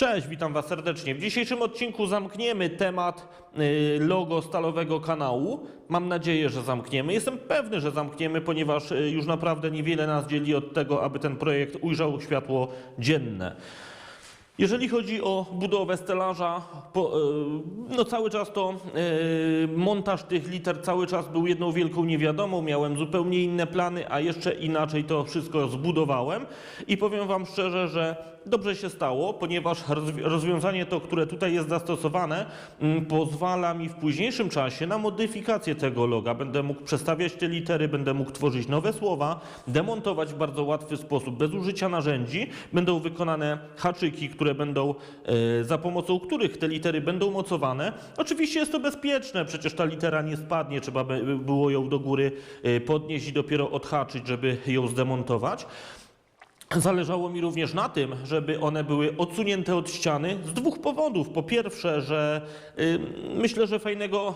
Cześć, witam Was serdecznie. W dzisiejszym odcinku zamkniemy temat y, logo stalowego kanału. Mam nadzieję, że zamkniemy. Jestem pewny, że zamkniemy, ponieważ y, już naprawdę niewiele nas dzieli od tego, aby ten projekt ujrzał światło dzienne. Jeżeli chodzi o budowę stelaża, e, no cały czas to montaż tych liter cały czas był jedną wielką niewiadomą. Miałem zupełnie inne plany, a jeszcze inaczej to wszystko zbudowałem. I powiem Wam szczerze, że dobrze się stało, ponieważ rozwi- rozwiązanie to, które tutaj jest zastosowane, mm, pozwala mi w późniejszym czasie na modyfikację tego loga. Będę mógł przestawiać te litery, będę mógł tworzyć nowe słowa, demontować w bardzo łatwy sposób, bez użycia narzędzi. Będą wykonane haczyki, które będą, e, za pomocą których te litery będą mocowane. Oczywiście jest to bezpieczne, przecież ta litera nie spadnie, trzeba by było ją do góry e, podnieść i dopiero odhaczyć, żeby ją zdemontować. Zależało mi również na tym, żeby one były odsunięte od ściany z dwóch powodów. Po pierwsze, że y, myślę, że fajnego,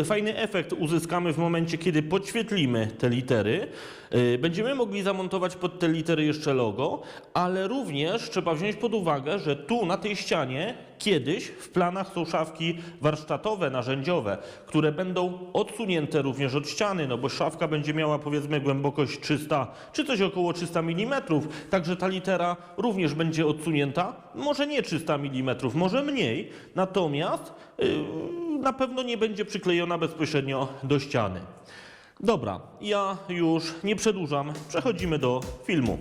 y, fajny efekt uzyskamy w momencie, kiedy podświetlimy te litery. Y, będziemy mogli zamontować pod te litery jeszcze logo, ale również trzeba wziąć pod uwagę, że tu na tej ścianie kiedyś w planach są szafki warsztatowe, narzędziowe, które będą odsunięte również od ściany, no bo szafka będzie miała powiedzmy głębokość 300 czy coś około 300 mm, także ta litera również będzie odsunięta, może nie 300 mm, może mniej, natomiast yy, na pewno nie będzie przyklejona bezpośrednio do ściany. Dobra, ja już nie przedłużam, przechodzimy do filmu.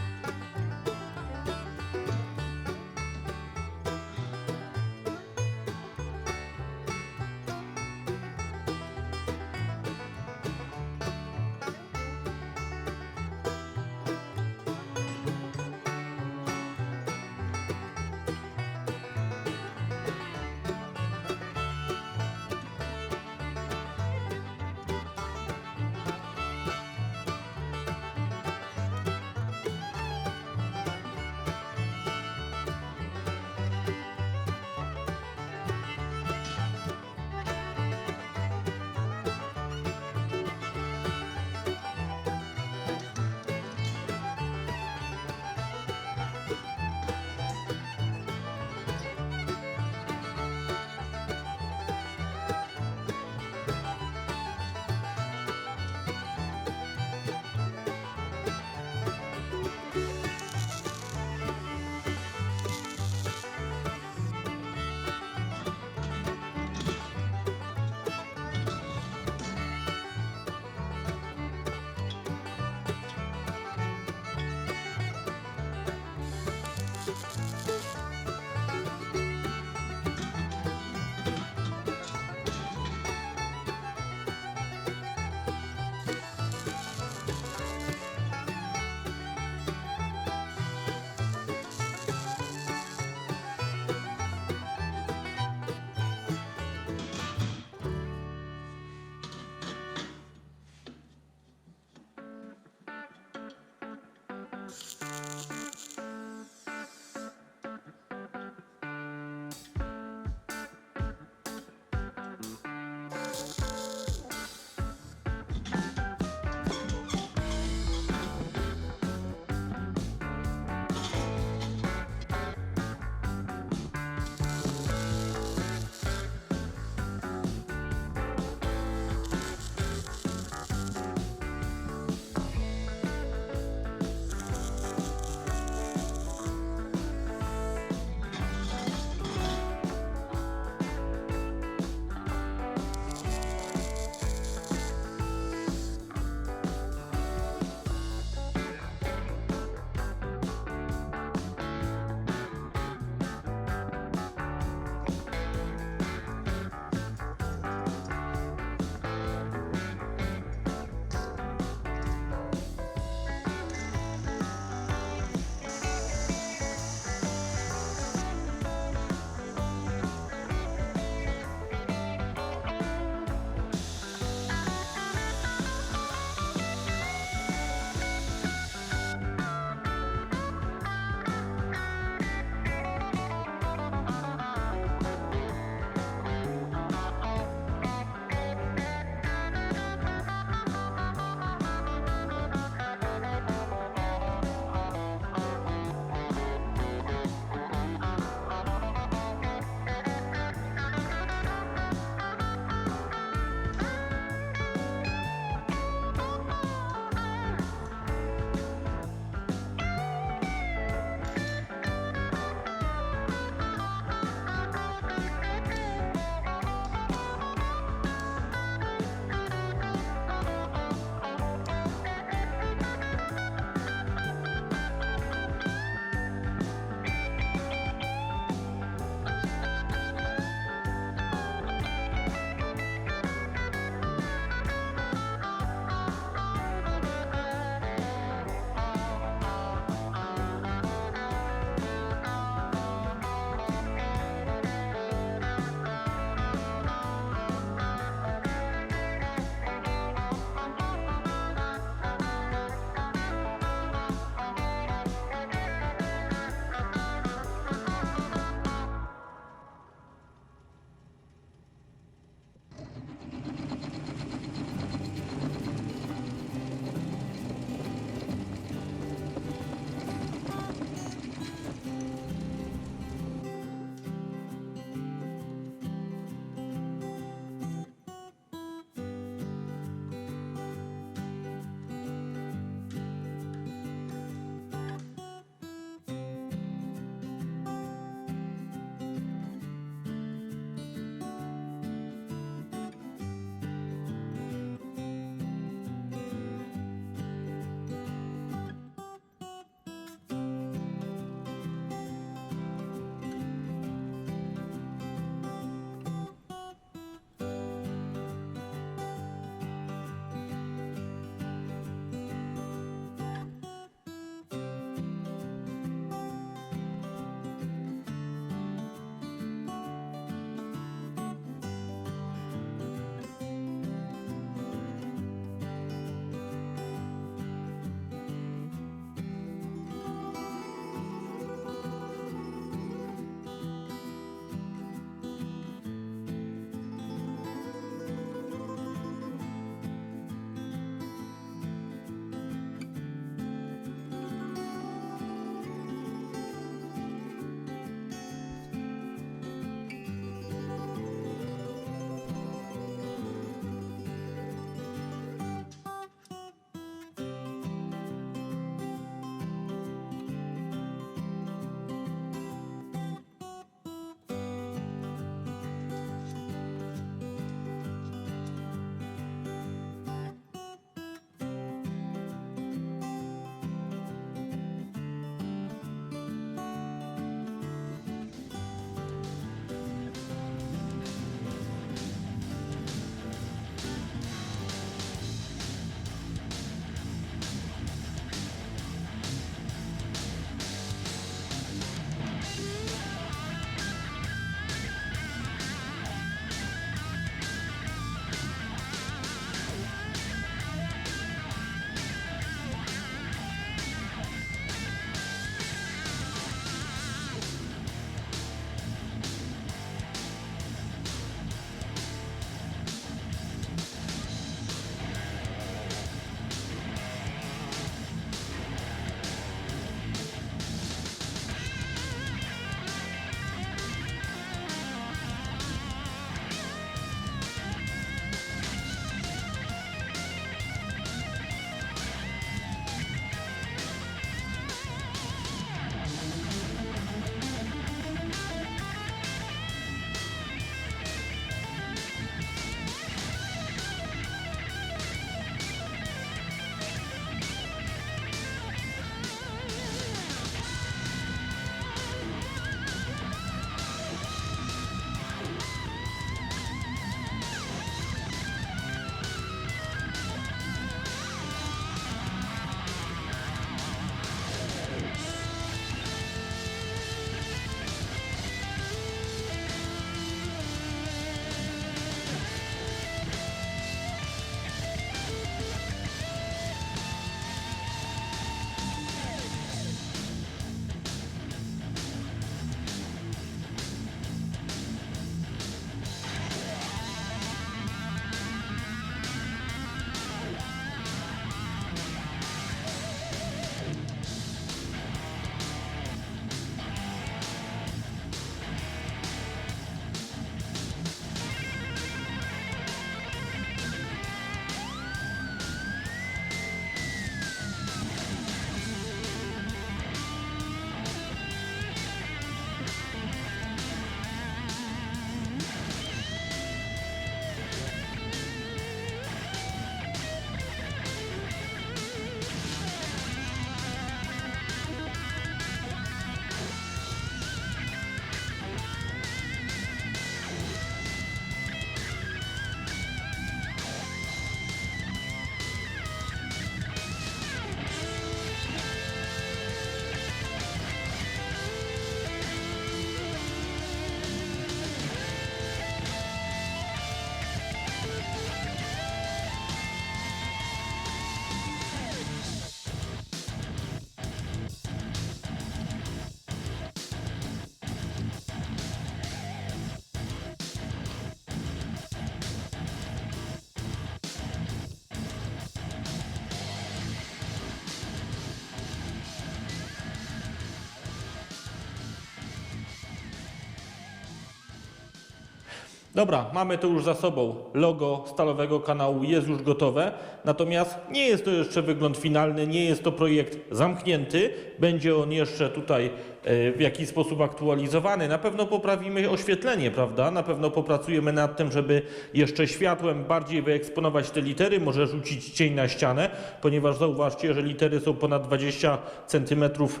Dobra, mamy to już za sobą. Logo stalowego kanału jest już gotowe, natomiast nie jest to jeszcze wygląd finalny, nie jest to projekt zamknięty. Będzie on jeszcze tutaj e, w jakiś sposób aktualizowany. Na pewno poprawimy oświetlenie, prawda? Na pewno popracujemy nad tym, żeby jeszcze światłem bardziej wyeksponować te litery, może rzucić cień na ścianę, ponieważ zauważcie, że litery są ponad 20 centymetrów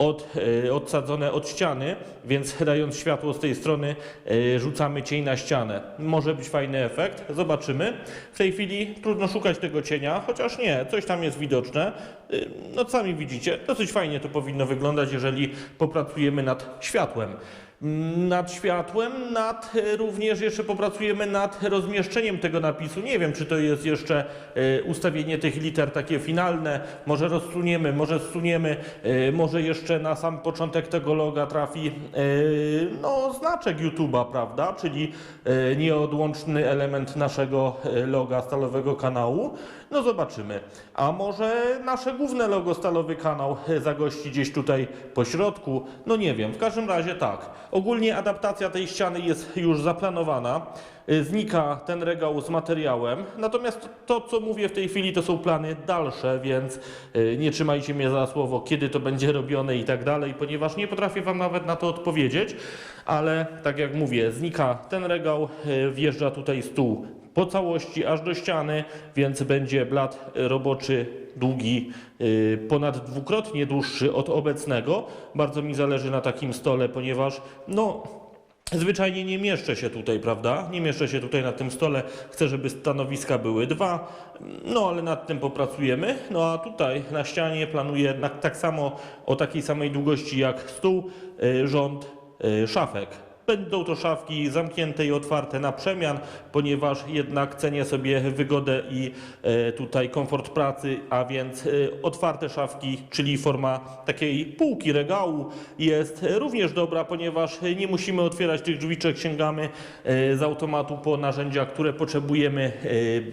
od, e, odsadzone od ściany, więc dając światło z tej strony e, rzucamy cień na ścianę. Może być fajny efekt, zobaczymy. W tej chwili trudno szukać tego cienia, chociaż nie, coś tam jest widoczne. E, No sami widzicie, dosyć fajnie to powinno wyglądać, jeżeli popracujemy nad światłem. Nad światłem, nad e, również jeszcze popracujemy nad rozmieszczeniem tego napisu. Nie wiem, czy to jest jeszcze e, ustawienie tych liter takie finalne. Może rozsuniemy, może zsuniemy, e, może jeszcze na sam początek tego loga trafi no, znaczek YouTube'a, prawda? Czyli nieodłączny element naszego loga stalowego kanału. No zobaczymy. A może nasze główne logo stalowy kanał zagości gdzieś tutaj po środku? No nie wiem. W każdym razie tak. Ogólnie adaptacja tej ściany jest już zaplanowana. Y, Znika ten regał z materiałem. Natomiast to, co mówię w tej chwili, to są plany dalsze, więc y, nie trzymajcie mnie za słowo, kiedy to będzie robione i tak dalej, ponieważ nie potrafię Wam nawet na to odpowiedzieć. Ale tak jak mówię, znika ten regał, y, wjeżdża tutaj stół po całości aż do ściany, więc będzie blat roboczy długi, y, ponad dwukrotnie dłuższy od obecnego. Bardzo mi zależy na takim stole, ponieważ no Zwyczajnie nie mieszczę się tutaj, prawda? Nie mieszczę się tutaj na tym stole. Chcę, żeby stanowiska były dwa, no ale nad tym popracujemy. No a tutaj na ścianie planuję tak samo o takiej samej długości jak stół, y, rząd y, szafek. Będą to szafki zamknięte i otwarte na przemian, ponieważ jednak cenię sobie wygodę i e, tutaj komfort pracy, a więc e, otwarte szafki, czyli forma takiej półki regału jest również dobra, ponieważ nie musimy otwierać tych drzwiczek, sięgamy e, z automatu po narzędzia, które potrzebujemy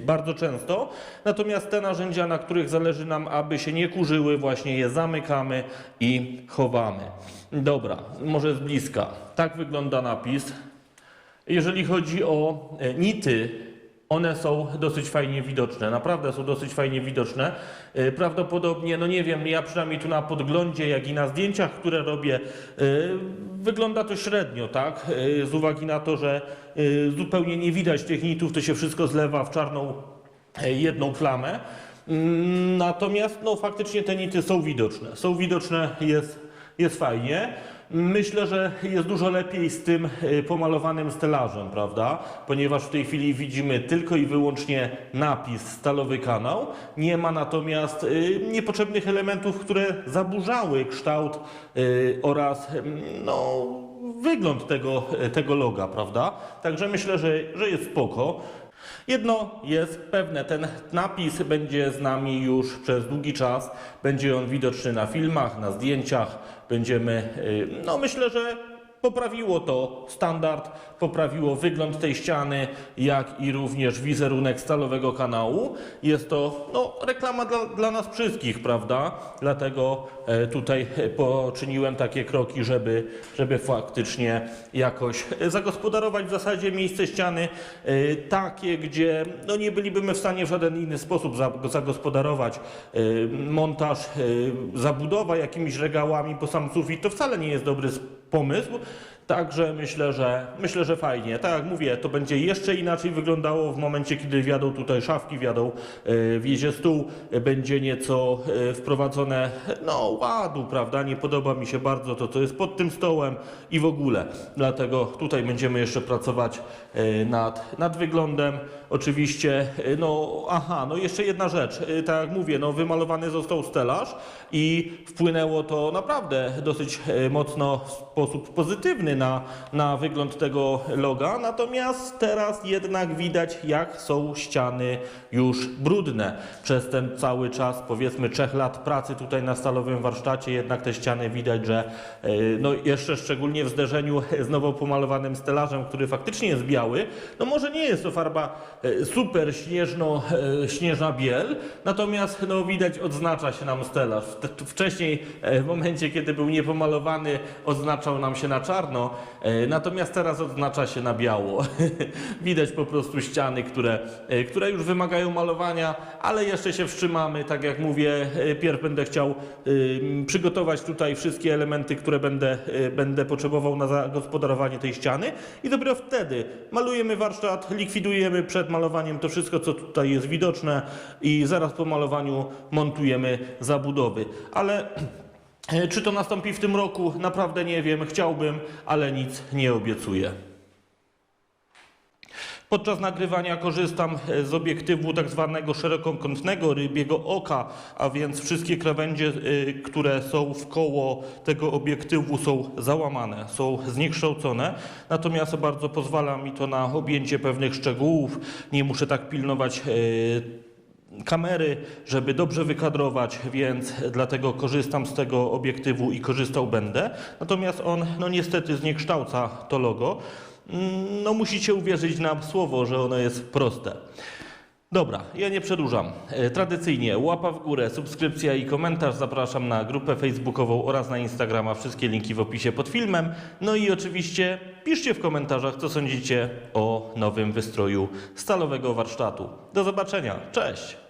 bardzo często. Natomiast te narzędzia, na których zależy nam, aby się nie kurzyły, właśnie je zamykamy i chowamy. Dobra, może z bliska. Tak wygląda napis. Jeżeli chodzi o e, nity, one są dosyć fajnie widoczne, naprawdę są dosyć fajnie widoczne. E, Prawdopodobnie, no nie wiem, ja przynajmniej tu na podglądzie, jak i na zdjęciach, które robię, e, wygląda to średnio, tak? Z uwagi na to, że zupełnie nie widać tych nitów, to się wszystko zlewa w czarną jedną plamę. Mm, Natomiast no, faktycznie te nity są widoczne. Są widoczne, jest, jest fajnie. Myślę, że jest dużo lepiej z tym y, pomalowanym stelażem, prawda? Ponieważ w tej chwili widzimy tylko i wyłącznie napis stalowy kanał. Nie ma natomiast y, niepotrzebnych elementów, które zaburzały kształt y, oraz no, wygląd tego, tego loga, prawda? Także myślę, że, że jest spoko. Jedno jest pewne, ten napis będzie z nami już przez długi czas. Będzie on widoczny na filmach, na zdjęciach. Będziemy, y, no myślę, że poprawiło to standard, poprawiło wygląd tej ściany, jak i również wizerunek stalowego kanału. Jest to no, reklama dla, dla nas wszystkich, prawda? Dlatego e, tutaj poczyniłem takie kroki, żeby, żeby faktycznie jakoś zagospodarować w zasadzie miejsce ściany e, takie, gdzie no, nie bylibyśmy w stanie w żaden inny sposób za- zagospodarować. E, Montaż, zabudowa jakimiś regałami po sam sufit to wcale nie jest dobry s- pomysł. Także myślę, że myślę, że fajnie. Tak jak mówię, to będzie jeszcze inaczej wyglądało w momencie, kiedy wjadą tutaj szafki, wjadą, e, wjedzie stół, będzie nieco e, wprowadzone no ładu, prawda? Nie podoba mi się bardzo to, co jest pod tym stołem i w ogóle. Dlatego tutaj będziemy jeszcze pracować e, nad, nad wyglądem. Oczywiście, no aha, no jeszcze jedna rzecz. Tak jak mówię, no wymalowany został stelaż i wpłynęło to naprawdę dosyć mocno w sposób pozytywny na, na wygląd tego loga. Natomiast teraz jednak widać, jak są ściany już brudne. Przez ten cały czas, powiedzmy, trzech lat pracy tutaj na stalowym warsztacie, jednak te ściany widać, że e, no jeszcze szczególnie w zderzeniu z nowo pomalowanym stelażem, który faktycznie jest biały, no może nie jest to farba e, super śnieżno, e, śnieżna biel, natomiast no widać odznacza się nam stelaż. Wcześniej, w momencie kiedy był niepomalowany, odznaczał nam się na czarno, e, natomiast teraz odznacza się na biało. Widać po prostu ściany, które, e, które już wymagają malowania, ale jeszcze się wstrzymamy. Tak jak mówię, e, pierw będę chciał przygotować tutaj wszystkie elementy, które będę, będę potrzebował na zagospodarowanie tej ściany i dopiero wtedy malujemy warsztat, likwidujemy przed malowaniem to wszystko, co tutaj jest widoczne i zaraz po malowaniu montujemy zabudowy. Ale czy to nastąpi w tym roku? Naprawdę nie wiem, chciałbym, ale nic nie obiecuję. Podczas nagrywania korzystam e, z obiektywu tak zwanego szerokokątnego rybiego oka, a więc wszystkie krawędzie, e, które są w koło tego obiektywu są załamane, są zniekształcone. Natomiast bardzo pozwala mi to na objęcie pewnych szczegółów. Nie muszę tak pilnować e, kamery, żeby dobrze wykadrować, więc dlatego korzystam z tego obiektywu i korzystał będę. Natomiast on no niestety zniekształca to logo. Mm, No musicie uwierzyć nam słowo, że ono jest proste. Dobra, ja nie przedłużam. E, Tradycyjnie łapa w górę, subskrypcja i komentarz. Zapraszam na grupę facebookową oraz na Instagrama. Wszystkie linki w opisie pod filmem. No i oczywiście piszcie w komentarzach, co sądzicie o nowym wystroju stalowego warsztatu. Do zobaczenia. Cześć!